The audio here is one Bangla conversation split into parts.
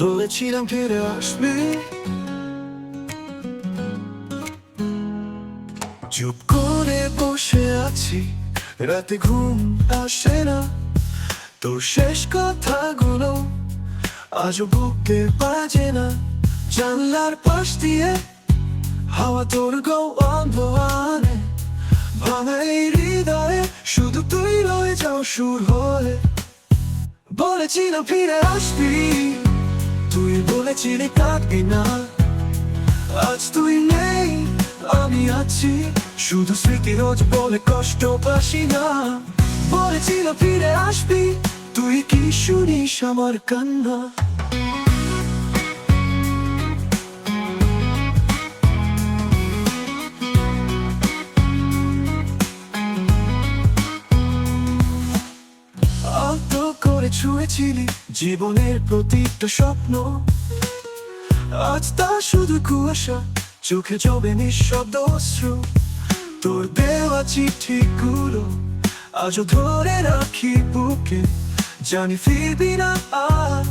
বলেছিলাম ফিরে আসবি চুপ করে বসে আছি রাতে ঘুম আসে না তোর শেষ কথাগুলো আজও বুকে বাজে না জানলার পাশ দিয়ে হাওয়া তোর গো আনে ভাঙা এই হৃদয়ে শুধু তুই রয়ে যাও সুর হয়ে বলেছিলাম ফিরে আসবি তুই বলেছিলি কাঁদবি না। আজ তুই নেই, আমি আছি। শুধু স্মৃতি রোজ বলে কষ্ট পাসি না। বলেছিলাম ফিরে আসবি, তুই কি শুনিস আমার কান্না? করে ছুঁয়েছিলি জীবনের প্রতিটা স্বপ্ন। আজ তা শুধু কুয়াশা, চোখে জবে নিঃশব্দ অশ্রু। তোর দেওয়া চিঠিগুলো আজও ধরে রাখি বুকে। জানি ফিরবি না আর,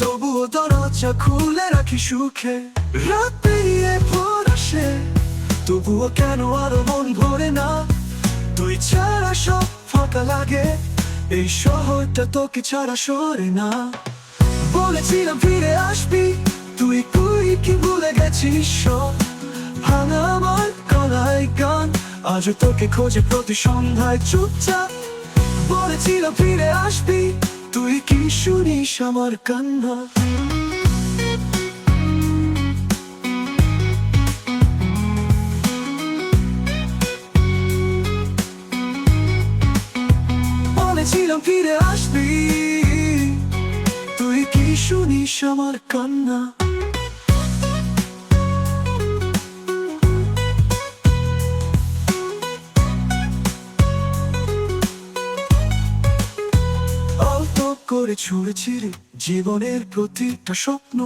তবুও দরজা খুলে রাখি সুখে। রাত পেরিয়ে ভোর আসে, তবুও কেন আরও মন ভরে না? তুই ছাড়া সব ফাঁকা লাগে, এই শহরটা তোকে ছাড়া সরে না। বলেছিলাম ফিরে আসবি তুই তুই কি ভুলে গেছিস সব? আমার গলায় গান। আজও তোকে খোঁজে প্রতি সন্ধ্যায় চুপচাপ। বলেছিলাম ফিরে আসবি, তুই কি শুনিস আমার কান্না? বলেছিলাম ফিরে আসবি, তুই কি শুনিস আমার কান্না? করে ছুঁড়েছিলি জীবনের প্রতিটা স্বপ্ন।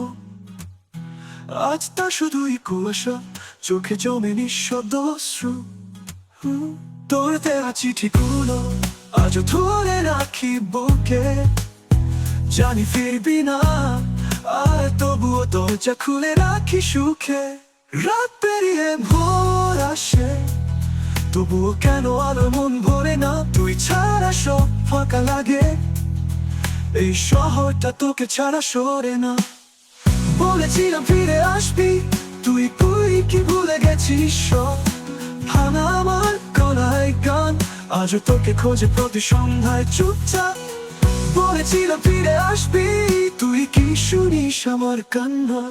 আজ তা শুধুই কুয়াশা, চোখে জমে নিঃশব্দ অশ্রু। তোর দেওয়া চিঠিগুলো আজও ধরে রাখি বুকে। জানি ফিরবি না, আর তবুও দরজা খুলে রাখি সুখে। রাত পেরিয়ে ভোর আসে, তবুও কেন আলো মন ভরে না? তুই ছাড়া সব ফাঁকা লাগে। এই শহরটা তোকে ছাড়া সরে না। বলেছিলাম ফিরে আসবি, তুই তুই কি ভুলে গেছিস ভাঙা আমার গলায় গান, আজও তোকে খোঁজে প্রতি সন্ধ্যায় চুপচাপ। বলেছিলাম ফিরে আসবি, তুই কি শুনিস আমার কান্না?